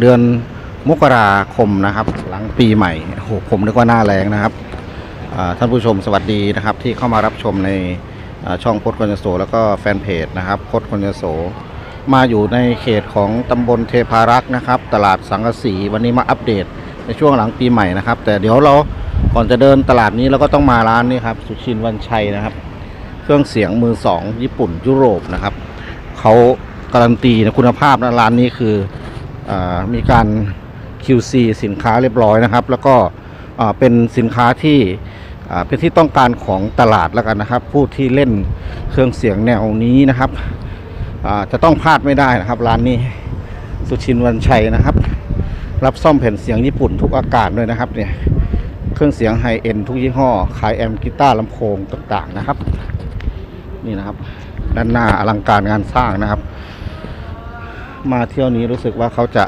เดือนมกราคมนะครับ หลังปีใหม่โอ้โหผมนึกว่าหน้าแรงนะครับท่านผู้ชมสวัสดีนะครับ ที่เข้ามารับชมในช่องพดคนยโสแล้วก็แฟนเพจนะครับพดคนยโสมาอยู่ในเขตของตำบลเทพารักษ์นะครับ ตลาดสังกะสีวันนี้มาอัปเดตในช่วงหลังปีใหม่นะครับ แต่เดี๋ยวเราก่อนจะเดินตลาดนี้เราก็ต้องมาร้านนี้ครับสุชินวันชัยนะครับ เครื่องเสียงมือสองญี่ปุ่นยุโรปนะครับเขาการันตีนะคุณภาพนะร้านนี้คือ มีการ QC สินค้าเรียบร้อยนะครับ แล้วก็เป็นสินค้าที่เป็นที่ต้องการของตลาดแล้วกันนะครับ ผู้ที่เล่นเครื่องเสียงแนวนี้นะครับจะต้องพลาดไม่ได้นะครับ ร้านนี้สุชินวันชัยนะครับ รับซ่อมแผ่นเสียงญี่ปุ่นทุกอากาศด้วยนะครับเนี่ยเครื่องเสียงไฮเอ็นทุกยี่ห้อขายแอมป์กีตาร์ลำโพงต่างๆนะครับ นี่นะครับ ด้านหน้าอลังการงานสร้างนะครับ มาเที่ยวนี้รู้สึกว่าเขาจะ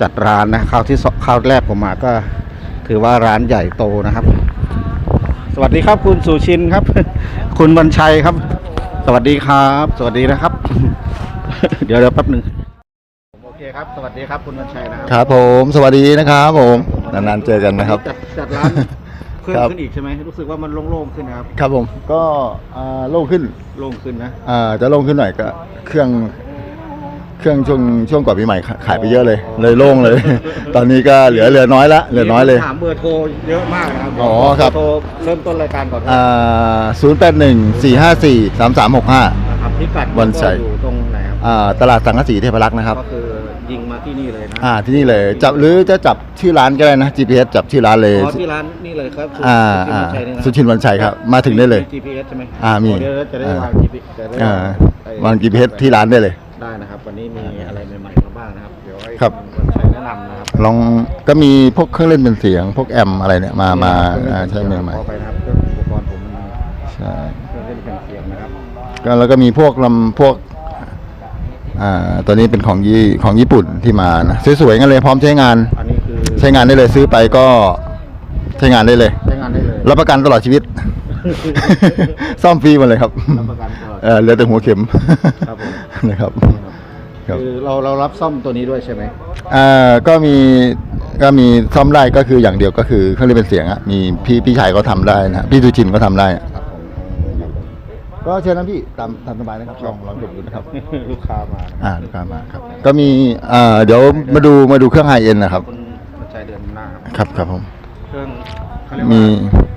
จัดร้านนะคราวที่สคราวแรกผมมาก็ ถือว่าร้านใหญ่โตนะครับ สวัสดีครับคุณสุชินครับ คุณบัญชัยครับ สวัสดีครับ สวัสดีนะครับ เดี๋ยวเดี๋ยวแป๊บหนึ่งโอเคครับ สวัสดีครับคุณบัญชัยนะครับครับผมสวัสดีนะครับผมนานๆเจอกันนะครับ จัดจัดร้านเพิ่มครับขึ้นอีกใช่ไหมรู้สึกว่ามันโล่งๆขึ้นนะครับ ครับผมก็อ่าโล่งขึ้นโล่งขึ้นนะอ่าจะโล่งขึ้นหน่อยก็เครื่อง เครื่องช่วงช่วงก่อนปีใหม่ขาขายไปเยอะเลย เลยโล่งเลย ตอนนี้ก็เหลือเหลือน้อยละเหลือน้อยเลย ถามเบอร์โทรเยอะมากนะครับอ๋อครับ เอโทรเริ่มต้นรายการก่อนอ่าศูนย์แปดหนึ่งสี่ห้าสี่สามสามหกห้านะครับพิกัดวันชัยก็อยู่ตรงไหนครับอ่าตลาดสังกะสีเทพรักษ์นะครับ ก็คือยิงมาที่นี่เลยนะอ่าที่นี่เลยจับหรือจะจับชื่อร้านก็ได้นะ GPS จับชื่อร้านเลย อ๋อที่ร้านนี่เลยครับอ่าสุชินวัญชัยนี่นะอ่าสุชินวรรณชัยครับมาถึงได้เลย มี GPS ใช่ไหมอ่ามีเดี๋ยวจะได้วางอ่า GPS จะได้อ่าวไอ้วาง GPS ที่ร้านได้เลย ได้นะครับ วันนี้มีอะไรใหม่ๆมาบ้างนะครับ เดี๋ยวให้ครับณวัญชัยแนะนำนะครับลองก็มีพวกเครื่องเล่นเป็นเสียง พวกแอมอะไรเนี่ยมามาอ่าใช่ใหม่ขอไปนะครับเครื่องอุปกรณ์ผมมันๆใช่เครื่องเล่นเป็นเสียงนะครับก็แล้วก็มีพวกลำพวกอ่าตัวนี้เป็นของยี่ของญี่ปุ่นที่มานะสวยๆกันเลยพร้อมใช้งาน อันนี้คือใช้งานได้เลยซื้อไปก็ใช้งานได้เลย ใช้งานได้เลยรับประกันตลอดชีวิต ซ่อมฟรีหมาเลยครับรับประกันตลอดเออเหลือแต่หัวเข็มครับผมนะครับ ครับ คือเราเรารับซ่อมตัวนี้ด้วยใช่ไหมอ่าก็มีก็มีซ่อมได้ก็คืออย่างเดียวก็คือเครื่องเล่นเป็นเสียงอะมีพี่พี่ชายก็ทำได้นะฮะพี่สุชินก็ทำได้ครับผมก็เชิญนะพี่ตามตามสบายนะครับลองลองดูนะครับ ลูกค้ามานะครับอ่าลูกค้ามาครับ ก็มีอ่าเดี๋ยวมาดูมาดูเครื่องไฮเอ็นนะครับคุณวัญชัยเดือนหน้าครับครับครับผมเครื่องเขาเรียกมีว่า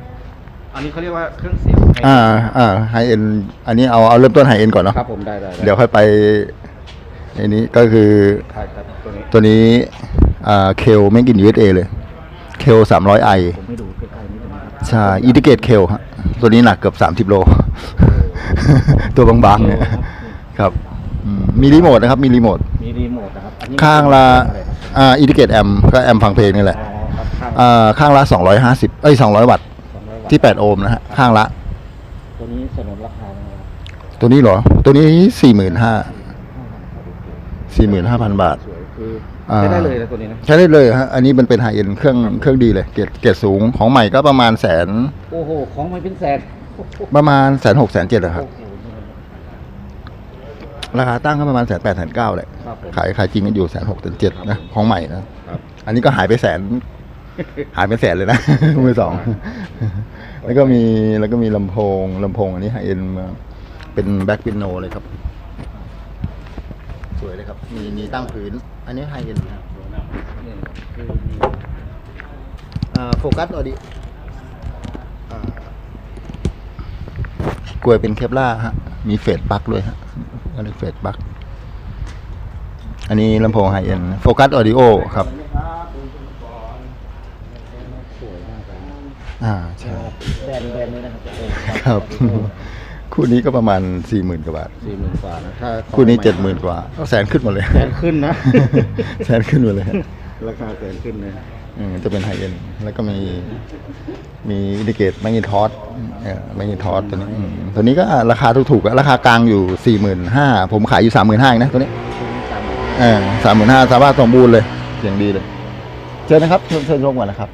อันนี้เขาเรียกว่าเครื่องเสียงไฮอ่าอ่าไฮเอ็นอันนี้เอาเอาเริ่มต้นไฮเอ็นก่อนเนาะครับผมได้ได้ไเดี๋ยวค่อยไปอันนี้ก็คือใช่ครับตัวนี้ตัวนี้อ่าเคลไม่กิน USA เลยเคลสามร้อยไอผมให้ดูใกล้ๆนิดนึงนะครับใช่อิทิเกตเคลฮะตัวนี้หนักเกือบสามสิบโล ตัวบางๆเนี่ยครับอืมมีรีโมทนะครับมีรีโมทมีรีโมทนะครับอันนี้ข้างละอะไรครับอ่าอิทิเกตแอมก็แอมฟังเพลงนี่แหละอ๋อครับข้างอ่าข้างละสองร้อยห้าสิบเอ้ยสองร้อยวัตต์ ที่แปดโอห์มนะฮะข้างละ ตัวนี้สนนราคานะครับตัวนี้เหรอ ตัวนี้สี่หมื่นห้าสี่หมื่นห้าพันบาท สวยคืออ่า ใช้ได้เลยนะตัวนี้นะใช้ได้เลยฮะอันนี้มันเป็นไฮเอ็นเครื่องเครื่องดีเลย เกรดเกรดสูงของใหม่ก็ประมาณแสนโอ้โหของมันเป็นแสนโอ้โหประมาณแสนหกแสนเจ็ดนะครับโอ้โหราคาตั้งก็ประมาณแสนแปดแสนเก้าแหละ ครับผม ขายขายจริงกันอยู่แสนหกแสนเจ็ดนะ ของใหม่นะ ครับ อันนี้ก็หายไปแสน หายไปแสนเลยนะ มือสอง แล้วก็มีแล้วก็มีลำโพงลำโพงอันนี้ไฮเอ็นมาเป็นแบ็กปิโนเลยครับ สวยเลยครับ มีมีตั้งพื้น อันนี้ไฮเอ็นครับโฟกัสออดิกลวยเป็นเคปล่าฮะ มีเฟดปลั๊กด้วยฮะอันนี้เฟดปลั๊กอันนี้ลำโพงไฮเอ็นโฟกัสออดิโอครับ ครับ คู่นี้ก็ประมาณสี่หมื่นกว่าบาท สี่หมื่นกว่านะถ้าของคู่นี้ใเจ็ดหมื่นกว่าก็แสนขึ้นหมดเลย แสนขึ้นนะ แสนขึ้นหมดเลยฮะราคาแสนขึ้นเลยอืมจะเป็นไฮเอ็นแล้วก็มีมีอินดิเกตแมกนีทอสเออแมกนีทอสตัวนี้อืมตัวนี้ก็ราคาถูกๆอะราคากลางอยู่สี่หมื่นห้าผมขายอยู่สามหมื่นห้าเองนะตัวนี้ตัวนี้จำเออสามหมื่นห้าสามารถสมบูรณ์เลยเสียงดีเลยเชิญนะครับเชิญเชิญชมก่อนนะครับ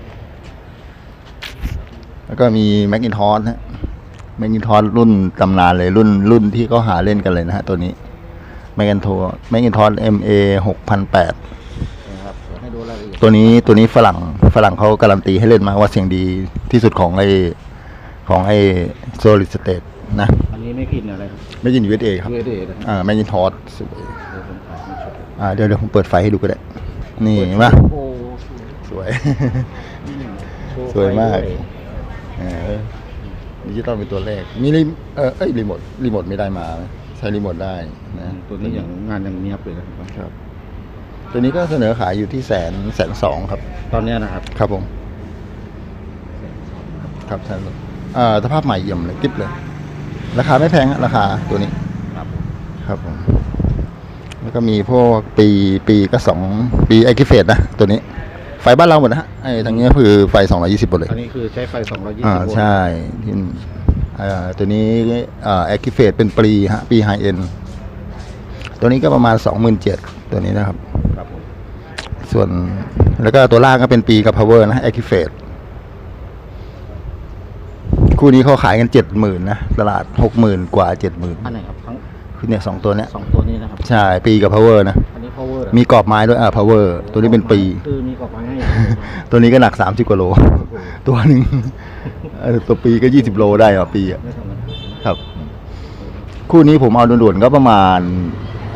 แล้วก็มีแมกนีทอสนะ แมกนีทอสรุ่นตำนานเลยรุ่นรุ่นที่เขาหาเล่นกันเลยนะฮะตัวนี้แมกนีทอสแมกนีทอส MA หกพันแปดตัวนี้ตัวนี้ฝรั่งฝรั่งเขาการันตีให้เล่นมาว่าเสียงดีที่สุดของไอของไอโซลิดสเตทนะ อันนี้ไม่ผิดอะไรครับ ไม่ยิน USA ครับเวเดนะครับอ่าไม่ยินทอสสวยเดี๋ยวผมถ่ายให้ชมอ่าเดี๋ยวเดี๋ยวผมเปิดไฟให้ดูก็ได้ นี่เห็นปะโอ้โหสวยโชว์สวยมากไฟด้เออ ดิจิตอลเป็นตัวแรก มีรีเออเอ้ยรีโมทรีโมทไม่ได้มา ใช้รีโมทได้นะตัวนี้อย่างงานอย่างเนียบเลยนะครับครับ ตัวนี้ก็เสนอขายอยู่ที่แสนแสนสองครับ ตอนเนี้ยนะครับ ครับผม ครับแสนอ่าสภาพใหม่เยี่ยมเลยกิ๊บเลย ราคาไม่แพงฮะราคาตัวนี้ ครับครับผม แล้วก็มีพวกปีปีก็สองปีไอคิเฟตนะตัวนี้ ไฟบ้านเราหมดนะฮะไอ้ทางนี้ก็คือไฟสองร้อยี่สิบหมดเลย อันนี้คือใช้ไฟ 220อ่า โวลต์ใช่ที่อ่าตัวนี้อ่าแอคทีเฟตเป็นปีฮะปีไฮเอ็นตัวนี้ก็ประมาณสองหมื่นเจ็ดตัวนี้นะครับ ครับผมส่วนแล้วก็ตัวล่างก็เป็นปีกับ power นะแอคทีเฟตคู่นี้เขาขายกันเจ็ดหมื่นนะตลาดหกหมื่นกว่าเจ็ดหมื่นอันไหนครับทั้งคือเนี่ยสองตัวเนี้ย สองตัวนี้นะครับ ใช่ ปีกับ power นะ อันนี้ power เห รอมีกรอบไม้ด้วยอ่า power ตัวนี้เป็นปี คือมีกรอบไม้ให้ ตัวนี้ก็หนักสามสิบกว่าโล ตัวหนึ่งเออตัวปีก็ยี่สิบโลได้อะปีอะไม่ธรรมดาครับ คู่นี้ผมเอาด่วนๆก็ประมาณ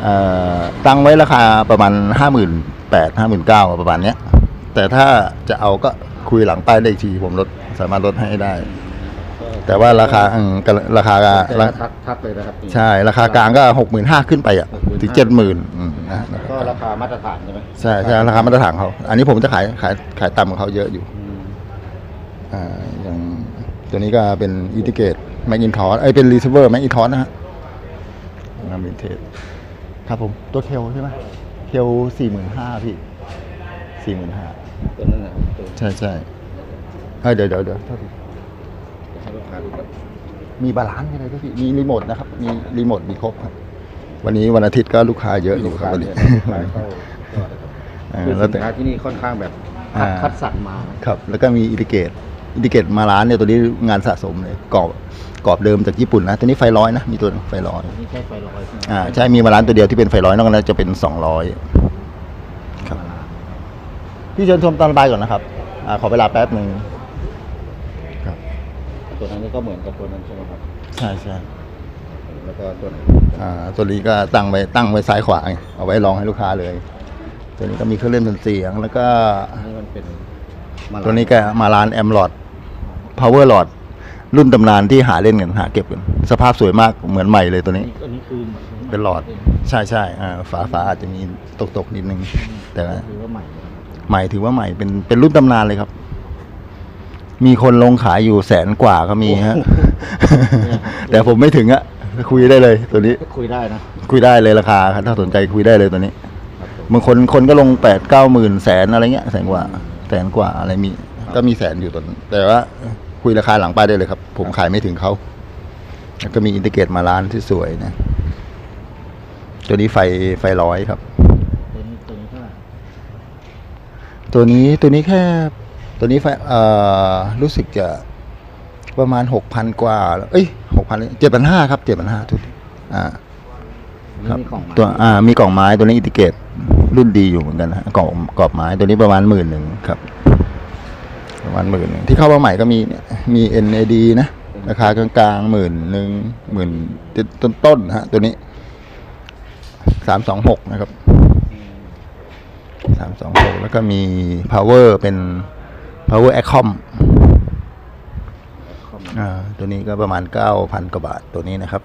เอ่อตั้งไว้ราคาประมาณห้าหมื่นแปดห้าหมื่นเก้าประมาณเนี้ย แต่ถ้าจะเอาก็คุยหลังป้ายได้อีกทีผมลดสามารถลดให้ได้ แต่ว่าราคาอืมก็ราคาแต่ราทักทักเลยนะครับใช่ ราคากลางก็หกหมื่นห้าขึ้นไปอะถึงเจ็ดหมื่นนะนะก็ราคามาตรฐานใช่ไหมใช่ใช่ราคามาตรฐานเขา อันนี้ผมจะขายขายขายต่ำกว่าเขาเยอะอยู่ อืมอ่าอย่างตัวนี้ก็เป็นอินทิเกตแมกอินทอสไอยเป็นรีเซิร์ฟแมกอินทอสนะฮะงามวินเทจครับผม ตัวเคลใช่ไหมเคลสี่หมื่นห้าพี่สี่หมื่นห้าตัวนั้นนะครับตัวใช่ใช่เอ้ยเดี๋ยวเดี๋ยวเดี๋ยวโทษทีให้ลูก ค้าดูครับมีบาลานซ์อะไรด้วยพี่มีรีโมทนะครับ มีรีโมทมีครบครับ วันนี้วันอาทิตย์ก็ลูกค้าเยอะอยู่ครับวันนี้ลูกค้าเข้าตลอดเลยครับอ่าคือแล้วสิแต่นค้าที่นี่ค่อนข้างแบบคัดอ่าคัดสรรมาครับ แล้วก็มีอินดิเกตอินดิเกตมาร้านเนี่ยตัวนี้งานสะสมเลยกรอบกรอบเดิมจากญี่ปุ่นนะตัวนี้ไฟร้อยนะมีตัวไฟร้อยนี่ใช้ไฟลอยใช่ไหมอ่าใช่มีมาร้านตัวเดียวที่เป็นไฟร้อยนอกนั้นจะเป็นสองร้อยครับพี่เชิญชมตอนบ่ายก่อนนะครับอ่าขอเวลาแป๊บหนึ่งครับตัว นั้นนี่ก็เหมือนกับตัวนั้นใช่ไหมครับใช่ใช่แล้วก็ตัวไหนอ่าตัวนี้ก็ตั้งไว้ตั้งไว้ซ้ายขวาไงเอาไว้ลองให้ลูกค้าเลย ตัวนี้ก็มีเครื่องเล่นเป็นเสียง แล้วก็อันนี้มันเป็นมาตัวนี้ก็มาร้านแอมหลอด power หลอดรุ่นตำนานที่หาเล่นกันหาเก็บกันสภาพสวยมากเหมือนใหม่เลยตัวอันนี้นี้ อันนี้คือเป็นหลอด ใช่ใช่อ่าฝาฝาอาจจะมีตกตกๆนิดนึง แต่ว่าคือว่าใหม่นะครับใหม่ถือว่าใหม่เป็นเป็นรุ่นตำนานเลยครับ มีคนลงขายอยู่แสนกว่าก็มีฮะ แต่ผมไม่ถึงอะคุยได้เลยตัวนี้ คุยได้นะ คุยได้เลยราคาครับถ้าสนใจคุยได้เลยตัวนี้ครับผมบางคนคนก็ลงแปดเก้าหมื่นแสนอะไรเงี้ยแสนกว่า แสนกว่าอะไรมี ก็มีแสนอยู่ตอนนั้นแต่ว่าคุยราคาหลังป้ายได้เลยครับ ผมขายไม่ถึงเขาแล้วก็มีอินทิเกตมาร้านที่สวยนะ ตัวนี้ไฟไฟร้อยครับ ตัวนี้ตัวนี้เท่าไหร่ตัวนี้ตัวนี้แค่ ตัวนี้ไฟเอ่อรู้สึกจะประมาณหกพันกว่า เอ้ยหกพันเจ็ดพันห้าครับเจ็ดพันห้าทุกอ่าอันคนี้รับมีกล่องไม้ตัวอ่ามีกล่องไม้ตัวนี้อินทิเกตรุ่นดีอยู่เหมือนกันนะกล่องกรอบไม้ตัวนี้ประมาณหมื่นหนึ่งครับ ประมาณหมื่นหนึ่งที่เข้ามาใหม่ก็มีเนี่ยมี NAD นะราคากลางๆหมื่นหนึ่งหมื่นต้นต้นๆฮะ ตัวนี้สามสองหกนะครับสามสองหกแล้วก็มี power เป็น power acom คอมอ่าตัวนี้ก็ประมาณเก้าพันกว่าบาทตัวนี้นะครับ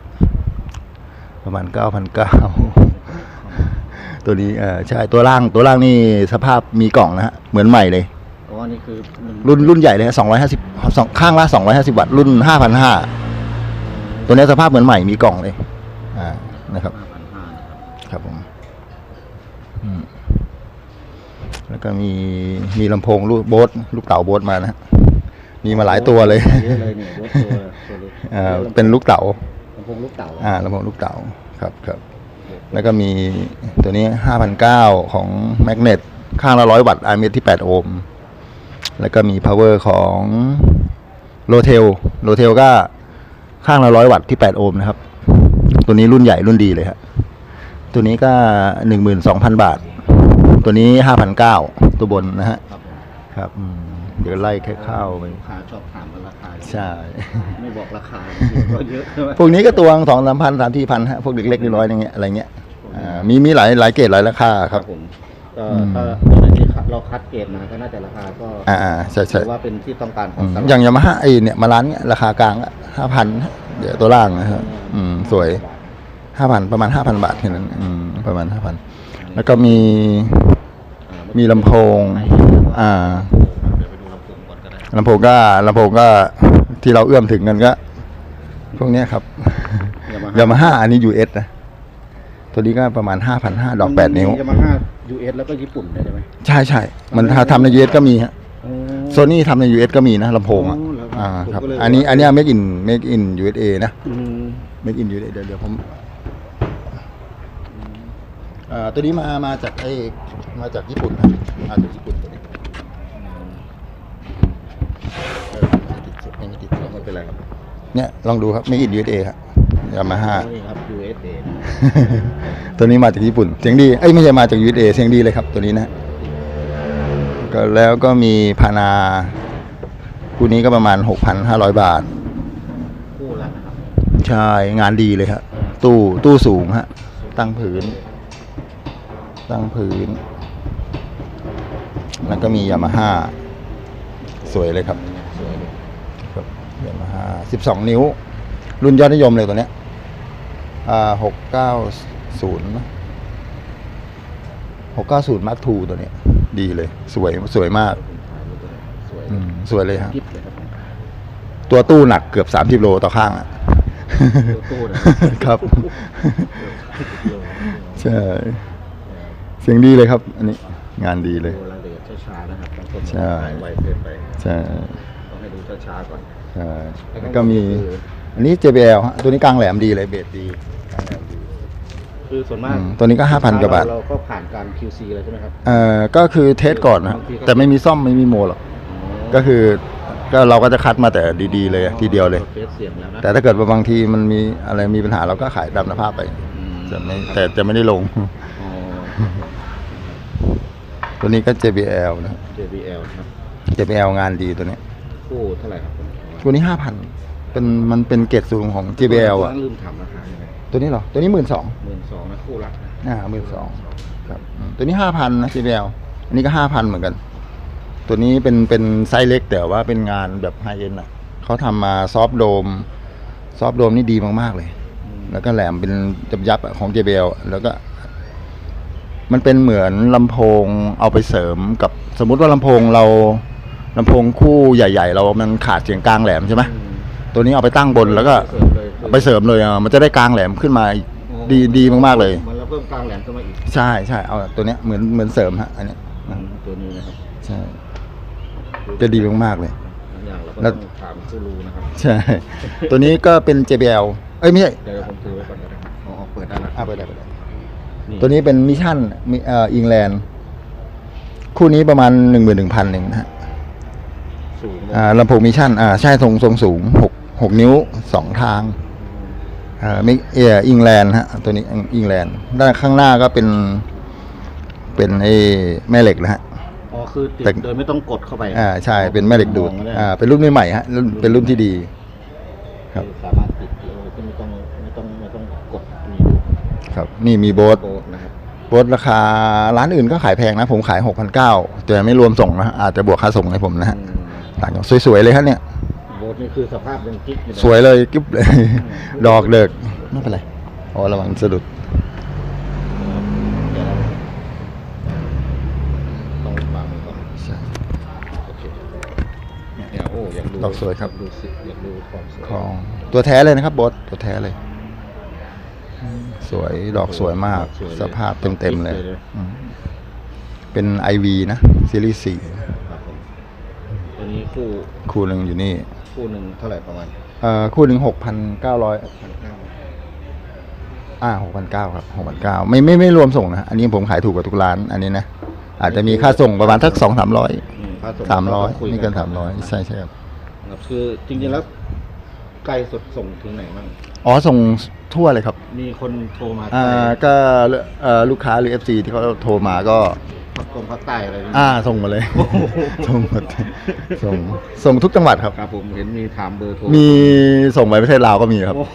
ประมาณเก้าพันเก้าตัวนี้เออใช่ตัวล่างตัวล่างนี่สภาพมีกล่องนะฮะเหมือนใหม่เลยเพราะว่านี่คือมันรุ่นรุ่นใหญ่เลยสองร้อยห้าสิบสองข้างละสองร้อยห้าสิบวัตต์รุ่นห้าพันห้าตัวนี้สภาพเหมือนใหม่มีกล่องเลยอ่านะครับห้าพันห้านะครับครับผมอืม แล้วก็มีมีลำโพงลูกโบสลูกเต๋าโบสมานะฮะมีมาหลายตัวเลยเยอะเลยเนี่ยรถตัวตัวเล็กอ่าเป็นลูกเต๋าลำโพงลูกเต่าอ่าลำโพงลูกเต๋าครับครับ แล้วก็มีตัวนี้ห้าพันเก้าของแมกเนตข้างละร้อยวัตต์อาร์เมที่แปดโอห์มแล้วก็มี power ของโรเทลโรเทลก็ข้างละร้อยวัตต์ที่แปดโอห์มนะครับ ตัวนี้รุ่นใหญ่รุ่นดีเลยครับตัวนี้ก็หนึ่งหมื่นสองพันบาท ตัวนี้ห้าพันเก้าตัวบนนะฮะครับผมครับอืมเดี๋ยวไล่แค่ข้าวไปลูกค้าชอบถามกันราคาใช่ ไม่บอกราคาก็เยอะใช่ไหมพวกนี้ก็ตัวสองสามพันสามที่พันฮะพวกเล็กๆน้อยๆอย่างเงี้ยอะไรเงี้ยอ่ามีมีหลายหลายเกรดหลายราคาครับผมก็อืมถ้าตัวไหนที่เราคัดเกรดมาก็น่าจะราคาก็อ่าอ่าใช่ใช่ ถือว่าเป็นที่ต้องการขออืงมตลาด อย่างยามาฮ่าไอเนี่ยมาร้านเนี้ยราคากลางห้าพันเดี๋ยวตัวล่างนะฮะอืมสวยห้าพันประมาณห้าพันบาทแค่นั้นอืมประมาณห้าพัน แล้วก็มีอ่ามีลำโพง อ่าเดี๋ยวไปดูลำโพงก่อนก็ได้ลำโพงก็ลำโพงก็ที่เราเอื้อมถึงกันก็ พวกเนี้ยครับยามาฮ่าอันนี้ US นะ ตัวนี้ก็ประมาณห้าพันห้าดอกแปดนิ้ว ยามาฮ่า US แล้วก็ญี่ปุ่นได้ไหมใช่ใช่มันถ้าทำใน US ก็มีฮะโอ้โซนี่ทำใน US ก็มีนะลำโพงอะอ๋อเหรอครับอ่าผมครับก็เลยอันนี้อันเนี้ make in make in USA นะอืม make in USA เดี๋ยวเดี๋ยวผมอ่า ตัวนี้มามาจากไอ้มาจากญี่ปุ่นนะมาจากญี่ปุ่นตัวนี้เออไม่ติดไม่ติดไม่เป็นไรครับเนี่ยลองดูครับ make in USA ครับยามาฮ่านี่ครับ USA ตัวนี้มาจากญี่ปุ่น เสียงดีเอ้ยไม่ใช่มาจาก USA เสียงดีเลยครับ ตัวนี้นะก็แล้วก็มีพานาคู่นี้ก็ประมาณ 6,500 บาท คู่ละนะครับ ใช่ งานดีเลยครับตู้ตู้สูงฮะ ตั้งผืน ตั้งผืนแล้วก็มียามาฮ่าสวยเลยครับสวยเลยครับยามาฮ่าสิบสองนิ้ว รุ่นยอดนิยมเลยตัวเนี้ยอ่าหกเก้าศูนย์หกเก้าศูนย์มาร์คทูตัวเนี้ย ดีเลย สวยสวยมากสวยอืมสวยเลยครับกิ๊บเลยครับ ตัวตู้หนักเกือบสามสิบโลต่อข้างอะตู้นะครับ ใช่ เสียงดีเลยครับ อันนี้งานดีเลย ดูรายละเอียดช้าๆนะครับบางคนใช่ ถ่ายไวเกินไปใช่ต้องให้ดูช้าๆก่อน ใช่แล้วก็มีอันนี้ JBL ฮะตัวนี้กลางแหลมดีเลยเบสดีกลางแหลมดีคือส่วนมากอืมตัวนี้ก็5,000กว่าบาท เราก็ผ่านการ QC เลยใช่ไหมครับเอ่อก็คือเทสก่อนนะบางทีก็แต่ไม่มีซ่อมไม่มีโมหรอกก็คือก็เราก็จะคัดมาแต่ดีๆเลยทีเดียวเลย เทสเสียงแล้วนะแต่ถ้าเกิดว่าบางทีมันมีอะไรมีปัญหาเราก็ขายตามสภาพไปอืมจะไม่แต่จะไม่ได้ลง อ๋อ ตัวนี้ก็ JBL นะ JBL นะครับ JBL งานดีตัวนี้คู่เท่าไหร่ครับผมตัวนี้ห้าพันเป็นมันเป็นเกรดสูงของ JBL อะ ลืมถามราคายังไงตัวนี้เหรอ ตัวนี้หมื่นสองหมื่นสองนะคู่ละนะอ่าหมื่นสองครับอืมตัวนี้ห้าพันนะ JBL อันนี้ก็ห้าพันเหมือนกัน ตัวนี้เป็นเป็นไซส์เล็กแต่ว่าเป็นงานแบบไฮเอ็นอะเขาทำมาซอฟโดม ซอฟโดมนี่ดีมากๆเลย แล้วก็แหลมเป็นยับยับๆอะของ JBL อะแล้วก็ มันเป็นเหมือนลำโพงเอาไปเสริมกับสมมุติว่าลำโพงเราลำโพงคู่ใหญ่ ๆ เรามันขาดเสียงกลางแหลมใช่ไหมอืมตัวนี้เอาไปตั้งบนแล้วก็เสริมเลยเอาไปเสริมเลยอะมันจะได้กลางแหลมขึ้นมาอีกดีดีมากๆเลย มันแล้วเพิ่มกลางแหลมขึ้นมาอีกใช่ใช่เอาตัวเนี้ยเหมือนเหมือนเสริมฮะอันเนี้ยอืมตัวนี้นะครับใช่ จะดีมากๆเลย บางอย่างเราก็แล้ว ต้องถามผู้รู้นะครับใช่ ตัวนี้ก็เป็น JBL เอ้ยไม่ใช่เดี๋ยวผมถือไว้ก่อนก็ได้อ๋อเปิดได้แล้ว อะไปได้ไปได้ ตัวนี้เป็นมิชชั่นมิเอ่ออิงแลนด์คู่นี้ประมาณหนึ่งหมื่นหนึ่งพันหนึ่งนะฮะสูงอ่าลำโพงมิชชั่นอ่าใช่ทรงทรงสูงหกหกนิ้วสองทางอ่ามิเอออิงแลนด์ฮะตัวนี้อิงแลนด์ด้านข้างหน้าก็เป็น เป็นไอ้แม่เหล็กนะฮะอ๋อคือติดแต่ โดยไม่ต้องกดเข้าไปอ่าใช่เป็นแม่เหล็กดูดมองไอ่าเป็นรุ่นใหม่ๆฮะรุ่นเป็นรุ่นที่ดี ครับคือสามารถติดโดยที่ไม่ต้องไม่ต้องไม่ต้องกดนี่ดู ครับ นี่มีโบสโบสนะครับโบสราคาร้านอื่นก็ขายแพงนะ ผมขายหกพันเก้าแต่ไม่รวมส่งนะอาจจะบวกค่าส่งให้ผมนะฮะอืมต่างกันสวยๆเลยฮะเนี่ยโบสนี่คือสภาพยังกิ๊กอยู่เลสวยเลยกิ๊บเลย ดอกเด็กไม่เป็นไรอ๋อระวังสะดุดเดี๋ยวเราต้องวางมือก่อนใช่โอเคเนี่ยโอ้อยากดูดอกสวยครับดูสิอยากดูความสวยของตัวแท้เลยนะครับโบสตัวแท้เลยส วยดอกสวยมาก สภาพเต็มๆเลยอืมเป็นไอวีนะ ซีรีส์สี่ครับผมตัวนี้คู่คู่หนึ่งอยู่นี่ คู่หนึ่งเท่าไหร่ประมาณเอ่อคู่หนึ่งหกพันเก้าร้อยพันเก้าอ่าหกพันเก้าครับหกพันเก้าไม่ไม่ไม่รวมส่งนะ อันนี้ผมขายถูกกว่าทุกร้านอันนี้นะ อาจจะมีค่าส่งประมาณทักสองสามร้อยอืมค่ส่งสามร้อยคุไม่เกินสามร้อยใช่ใช่ครับครับคือจริงๆแล้ว ไกลสุดส่งถึงไหนบ้างอ๋อส่งทั่วเลยครับมีคนโทรมาอ่าก็เอ่อลูกค้าหรือ FC ที่เขาโทรมาก็ภาคกงภาคใต้อะไรนี่อ่าส่งมาเลยส่งหมดส่งส่งทุกจังหวัดครับครับผมเห็นมีถามเบอร์โทรมีส่งไปประเทศลาวก็มีครับโอ้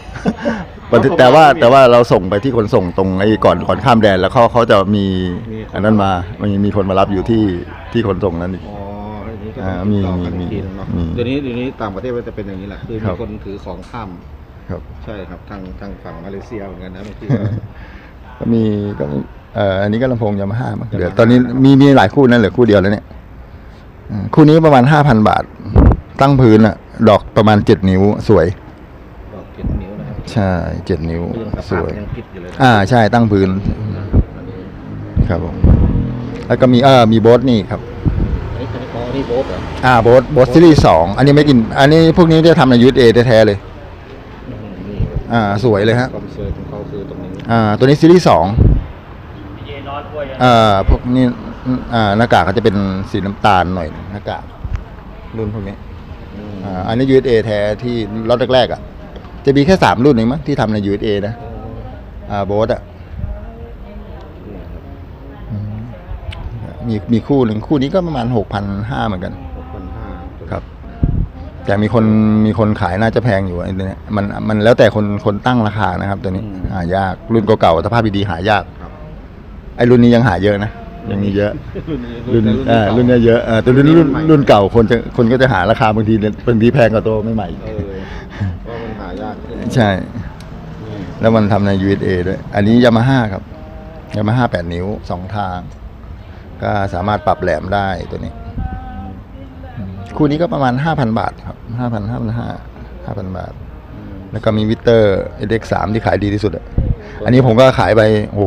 บันทึกแต่ว่าแต่ว่าเราส่งไปที่ขนส่งตรงไอ้ก่อนก่อนข้ามแดนแล้วเขาเขาจะมีมีคนอันนั้นมามันมีคนมารับอยู่ที่ที่ขนส่งนั้นอีกอ๋ออันนี้ ก็อ่าต้องติดต่อกันมีอีกทีนึงเนาะมีเดี๋ยวนี้เดี๋ยวนี้ต่างประเทศมันจะเป็นอย่างนี้แหละคือครัมีบ คนถือของข้าม ครับ ใช่ครับทางทางฝั่งมาเลเซียเหมือนกันนะบางทีก็มีก็มีเอ่ออันนี้ก็ลำโพงยามาฮ่ามั้งเหลือ Yamaha ตอนนี้มีมีหลายคู่นั่นเหลือคู่เดียวแล้วเนี่ยอืมคู่นี้ประมาณห้าพันบาท ตั้งพื้นอะดอกประมาณเจ็ดนิ้ว สวย ดอกเจ็ดนิ้วนะครับใช่เจ็ดนิ้วก็ยังสสภาพวย ยังพิษอยู่เลยนะอ่าใช่ตั้งพื้นอันนี้ครับผมแล้วก็มีเออมีโบสนี่ครับอั นนี้อันนี้อ๋อนี่โบ๊ทเหรออ่าโบสโบสซีรีส์สองอันนี้ไม่กิน อันนี้พวกนี้จะทำในยูเอแท้ๆเลย อืมนี่อ่า สวยเลยฮะ ความสวยของเขาคือตรงนี้อ่า ตัวนี้ซีรีส์สองอ่าพวกนี้อ่าหน้ากากก็จะเป็นสีน้ำตาลหน่อยหน้ากากรุ่นพวกนี้ อืมอ่าอันนี้ USA แท้ที่รถแรกๆอะ จะมีแค่สามรุ่นเองมั้งที่ทำใน USA นะ อ่าโบสอะ มีมีคู่หนึ่งคู่นี้ก็ประมาณหกพันห้าเหมือนกัน หกพันห้าครับ แต่มีคนมีคนขายน่าจะแพงอยู่ไอ้ตัวเนี้ยมันมันแล้วแต่คนคนตั้งราคานะครับตัวนี้หายากรุ่นเก่าๆสภาพดีๆหายากครับไอ้รุ่นนี้ยังหาเยอะนะยังมีเยอะ รุ่รุ่นนนี้เอ่ารุ่นเนี้ยเยอะเออแต่รุ่นรุ่นรุ่นเก่าคนจะคนก็จะหาราคาบางทีบางทีแพงกว่าตัวไม่ใหม่เออเพราะมันหายากขึ้นใช่ อืมแล้วมันทำใน USA ด้วย อันนี้ยามาฮ่าครับยามาฮ่าแปดนิ้วสองทาง ก็สามารถปรับแหลมได้ตัวนี้อืมคู่นี้ก็ประมาณห้าพันบาทครับห้าพันห้าพันห้าห้าพันบาทอืมแล้วก็มีวิเตอร์ SX3 ที่ขายดีที่สุดอะอันนี้ผมก็ขายไปโอ้โห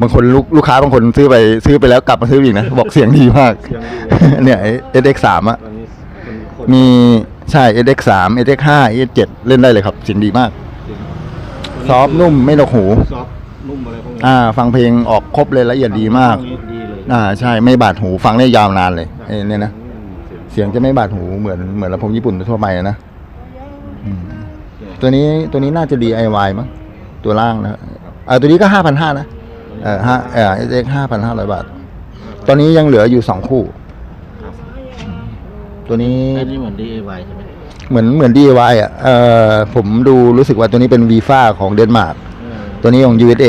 บางคนลูกลูกค้าบางคนซื้อไปซื้อไปแล้วกลับมาซื้ออีกนะ บอกเสียงดีมากเสียงดีเนี่ยไอ้ SX3 อะตอนนี้มันคนมีใช่ SX3 SX5 SX7 เล่นได้เลยครับเสียงดีมากจริงซอฟต์นุ่มไม่หนวกหูซอฟต์นุ่มอะไรพวกนี้อ่า ฟังเพลงออกครบเลยละเอียดดีมากดีเลย อ่าใช่ไม่บาดหูฟังได้ยาวนานเลยไอ้เนี่ยนะอืมเสียงเสียงจะไม่บาดหูเหมือนเหมือนลำโพงญี่ปุ่นทั่วไปอะนะอืมตัวนี้ตัวนี้น่าจะ DIY มั้งตัวล่างนะอ่าตัวนี้ก็ห้าพันห้านะเออห้าเออเอ็กห้าพันห้าร้อยบาท ตอนนี้ยังเหลืออยู่สองคู่ครับตัวนี้ อันนี้เหมือน DIY ใช่ไหมเหมือนเหมือน DIY อะเออผมดูรู้สึกว่าตัวนี้เป็นวีฟ่าของเดนมาร์ก เออตัวนี้ของ USA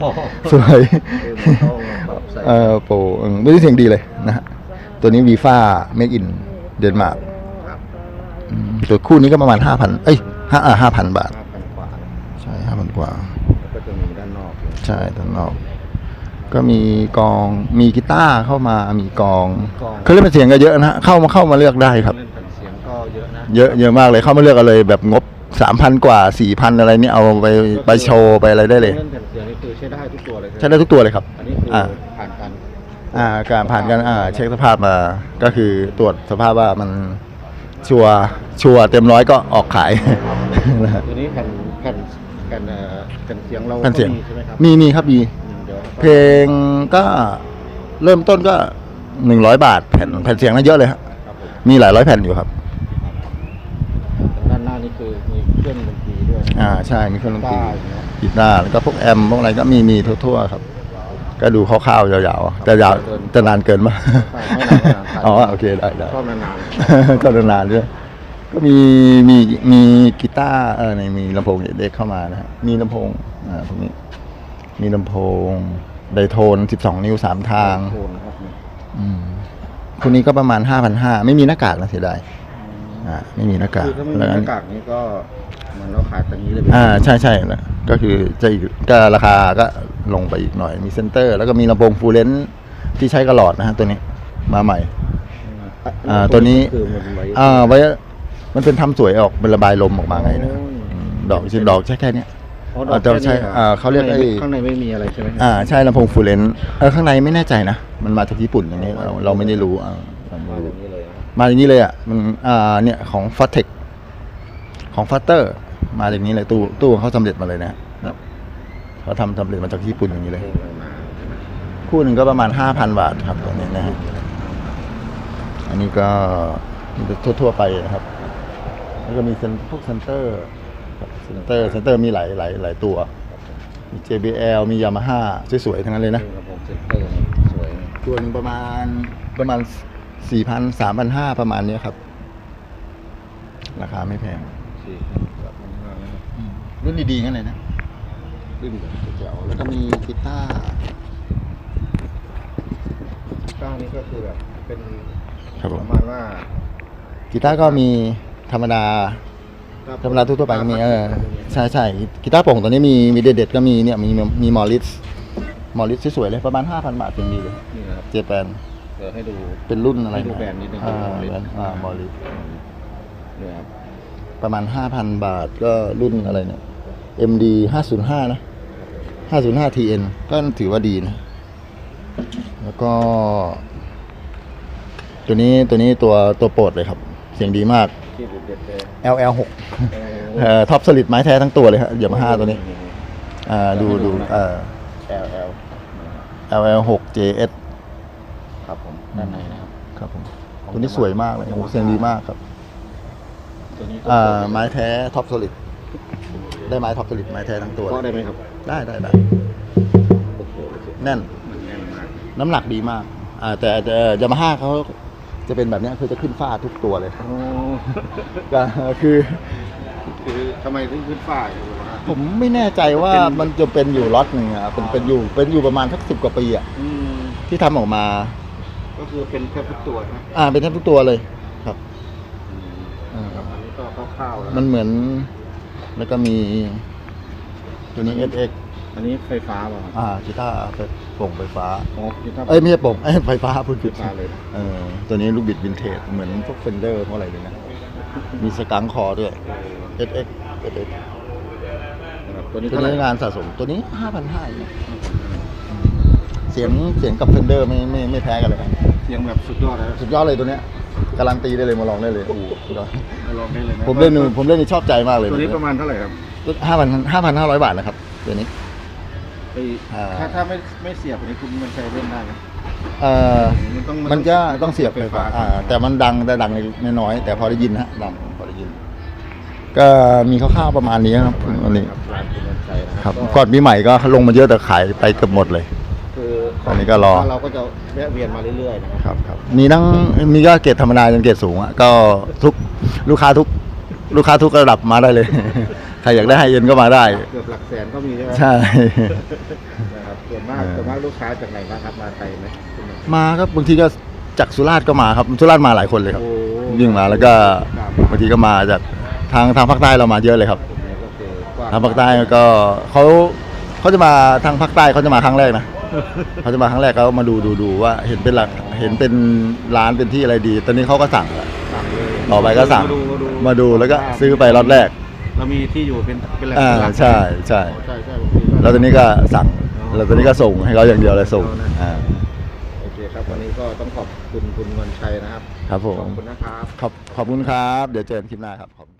โอ้โหสวย เออมันเข้ามาปรับใส่ เออโปรเออไม่ได้เสียงดีเลยนะฮะตัวนี้วีฟ่าเมกอินเดนมาร์กครับตัวคู่นี้ก็ประมาณห้าพันเอ้ยห้าห้าพันบาทห้าพันกว่าใช่ห้าพันกว่าแล้วก็จะมีด้านนอกด้วยใช่ด้านนอก ก็มีกองมีกีตาร์เข้ามามีกองเครื่องเล่นเป็นเสียงก็เยอะนะฮะเข้ามาเข้ามาเลือกได้ครับเล่นแผ่นเสียงก็เยอะนะเยอะเยอะมากเลยเข้ามาเลือกกันเลย แบบงบสามพันกว่าสี่พันอะไรเนี่ยเอาไปไปโชว์ไปอะไรได้เลยเล่นแผ่นเสียงนี่คือใช้ได้ทุกตัวเลยใช้ได้ทุกตัวเลยครับอันนี้คืออ่าผ่านการ อ่าการผ่านการอ่าเช็คสภาพมาก็คือตรวจสภาพว่ามันชัวร์ชัวร์เต็มร้อยก็ออกขายนะฮะตัวนี้แผ่นแผ่นแผ่นเอ่อแผ่นเสียงเราแผ่นเสียง ก็มีใช่ไหมครับมีมีครับมี อืมเดี๋ยวเพลงก็เริ่มต้นก็หนึ่งร้อยบาทแผ่นแผ่นเสียงนั้นเยอะเลยฮะครับผมมีหลายร้อยแผ่นอยู่ครับด้านหน้านี่คือมีเครื่องดนตรีด้วยอ่าใช่มีเครื่องดนตรีกีตาร์อย่างเงี้ยกีตาร์แล้วก็พวกแอมพวกอะไรก็มีมีทั่วๆครับ ก็ดูคร่าวๆยาวๆแต่ยาวจะนานเกินมาไม่นานไม่นานอ๋อโอเคได้ได้ชอบนานก็นานๆด้วยก็มีมีมีกีตาร์เออในมีลำโพงเด็กเข้ามานะฮะมีลำโพงอ่าพวกนี้ มีลำโพงไดโทน12นิ้ว3ทางโทนครับเนี่ยอืมคู่นี้ก็ประมาณ5,500ไม่มีหน้ากากนะเสียดายอ่าไม่มีหน้ากากคือถ้าไม่มีแล้วหก็น้ากากนี้ก็เหมันเราขายตรงนี้เลยอ่าใช่ใช่แล้วก็คือจะอีกก็ราคาก็ลงไปอีกหน่อย มีเซนเตอร์ แล้วก็มีลำโพงฟูลเลนที่ใช้กระหลอดนะฮะตัวนี้มาใหม่ อ่าตัวนี้ คือมันไว้อ่าไว้มันเป็นทำสวยออกเป็นระบายลมออกมาไงนะอืมดอกชิ้นดอกใช่แค่เนี้ย อ๋อดอกอาจจะใช่แค่นี้หรอ่าเขาเรียกไอ้ ข้างในไม่มีอะไรใช่ไหมครับอ่าใช่ลำโพงฟูลเลนเออข้างในไม่แน่ใจนะ มันมาจากญี่ปุ่นอย่างนี้เราเราไม่ได้รู้อ่าเราไม่มาอรู้ ย่างนี้เลยนะมาอย่างนี้เลยอะ มัน อ่า เนี่ย ของฟัตเทคของฟัตเตอร์ มาอย่างนี้เลย ตู้ ตู้ของเขาสำเร็จมาเลยนะ เขาทำสำเร็จมาจากญี่ปุ่นอย่างนี้เลยเพิ่มมาคู่หนึ่งก็ประมาณห้าพันบาทครับตัวนี้นะฮะอันนี้ก็ทั่ว ๆ ไปนะครับ แล้วก็มีเซนพวกเซนเตอร์ครับเซนเตอร์เซนเตอร์มีหลายหลายหลายตัว มี JBL มี Yamaha สวยๆ ทั้งนั้นเลยนะระบบเซ็นเตอร์นี่สวยตัวหนึงประมาณประมาณสี่พันสามพันห้าประมาณเนี้ยครับ ราคาไม่แพงสี่แบบมันห้านะครับรุ่นดีๆงั้นเลยนะ รุ่นแบบเจ๋วๆแล้วก็มีกีตาร์ก้างนี้ก็คือแบบเป็นครับผปมระมาณว่ากีตาร์ก็มีธรรมดา ธรรมดาทั่วๆไปก็มีเออใช่ใช่กีตาร์โปร่งตัวนี้มีมีเด็ดๆก็มีเนี่ยมีมีมอริสมอริสสวยๆเลยประมาณ 5,000 บาทเพียงดีเลยนี่นะครับเจแปนเดี๋ยวให้ดู เป็นรุ่นอะไรให้ดูแบรนด์นิดนึงอ่า Morris แบรนด์อ่ามอริสเนี่ยครับประมาณ 5,000 บาทก็รุ่นอะไรเนี่ย MD 505นะ 505 TN ก็ถือว่าดีนะ แล้วก็ ตัวนี้ตัวนี้ตัวตัวโปรดเลยครับ เสียงดีมากที่เด็ดๆเลย LL6 เอ่อท็อปสลิดไม้แท้ทั้งตัวเลยครับอย่ามาห้าตัวนี้อ่าดูดูเอ่อเอลเอล LL6 JS ครับผมด้านในนะครับครับผมตัวนี้สวยมากเลยโอ้โหเสียงดีมากครับ ตัวนี้อ่าไม้แท้ท็อปสลิด ได้ไม้ท็อปสลิดไม้แท้ทั้งตัว ก็ได้ไหมครับ ได้ได้ได้โอ้โหแน่น มันแน่นมากน้ำหนักดีมากอ่าแต่แต่ยามาฮ่าเขาจะเป็นแบบเนี้ยคือจะขึ้นฟ้าทุกตัวเลยโอ้ก็คือ คือทำไมถึงขึ้นฝ้ายอยู่วะผมไม่แน่ใจว่ามันจะเป็นอยู่ล็อตหนึ่งอะเป็นเป็นอยู่เป็นอยู่ประมาณสักสิบกว่าปีอะอืมที่ทำออกมา ก็คือเป็นแค่ทุกตัวนะอ่าเป็นแทบทุกตัวเลยครับอืมครับอันนี้ก็คร่าวๆแล้วมันเหมือน แล้วก็มีตัวนี้ SX อันนี้ไฟฟ้าป่ะครับอ่ากีตาร์ไฟโปร่งไฟฟ้า อ๋อกีตาร์ เอ้ยไม่ใช่โปร่งเอ้ยไฟฟ้าพูดผิดไฟฟ้าเลย เออตัวนี้ลูกบิดวินเทจเหมือนพวกเฟนเดอร์พวกอะไรเลยนะ มีสกังคอด้วย SX SX นะครับตัวนี้ตัวเท่าไหร่นี้งานสะสมตัวนี้ห้าพันห้าเสียงเสียงกับเฟนเดอร์ไม่ไม่ไม่แพ้กันเลยครับเสียงแบบสุดยอดเลยนะสุดยอดเลยตัวเนี้ย การันตีได้เลยมาลองได้เลยโอ้โหสุดยอดมาลองได้เลยนะผมเล่นอยู่ผมเล่นนี่ชอบใจมากเลยตัวนี้ประมาณเท่าไหร่ครับห้าพันห้าพันห้าร้อยบาทนะครับตัวนี้ ไปอ่า ถ้าถ้าไม่ไม่เสียบอันนี้คุณมันใช้เล่นได้ไหมเอ่อ มันต้องมันจะต้องเสียบไฟฟ้าอ่าแต่มันดังแต่ดังน้อยๆแต่พอได้ยินฮะดังพอได้ยิน ก็มีคร่าวๆประมาณนี้ครับวันนี้ ครับร้านคุณวันชัยนะคครัรับบก่อนปีใหม่ก็ลงมาเยอะแต่ขายไปเกือบหมดเลยคือ ตอนนี้ก็รอ เราก็จะแวะเวียนมาเรื่อยๆนะครับครับครับมีทั้งมีก็เกรดธรรมดาจนเกรดสูงอะก็ทุกลูกค้าทุกลูกค้าทุกระดับมาได้เลย ใครอยากได้ไฮเอ็นก็มาได้ เกือบหลักแสนก็มีใช่ไหมใช่ นะครับส่วนมากเออส่วนมากลูกค้าจากไหนบ้างครับมาไทยไหมคุณหนุ่มมาก็บางทีก็จากสุราษฎร์ก็มาครับสุราษฎร์มาหลายคนเลยครับโอ้วิ่งมาแล้วก็บางทีก็มาจากทางทางภาคใต้เรามาเยอะเลยครับนี่ก็คือกว้ทางภาคใต้ก็เขาเขาจะมาทางภาคใต้เขาจะมาครั้งแรกนะ เขาจะมาครั้งแรกเขามาดูดูดูว่าเห็นเป็นหลักเห็นเป็นร้านเป็นที่อะไรดี ตอนนี้เขาก็สั่งแล้วสั่งเลยต่อไปก็สั่งมาดูมาดูแล้วก็ซื้อไปรอบแรก เรามีที่อยู่เป็นเป็นแหล่งอ่าหลักใช่ใช่ใช่ใช่บางทีก็แล้วตอนนี้ก็สั่งแล้วตอนนี้ก็ส่งให้เขาอย่างเดียวเลยส่งอ่าโอเคครับวันนี้ก็ต้องขอบคุณคุณวันชัยนะครับ ครับผมขอบคุณนะครับขอบขอบคุณครับ เดี๋ยวเจอกันคลิปหน้าครับขอบคุณครับ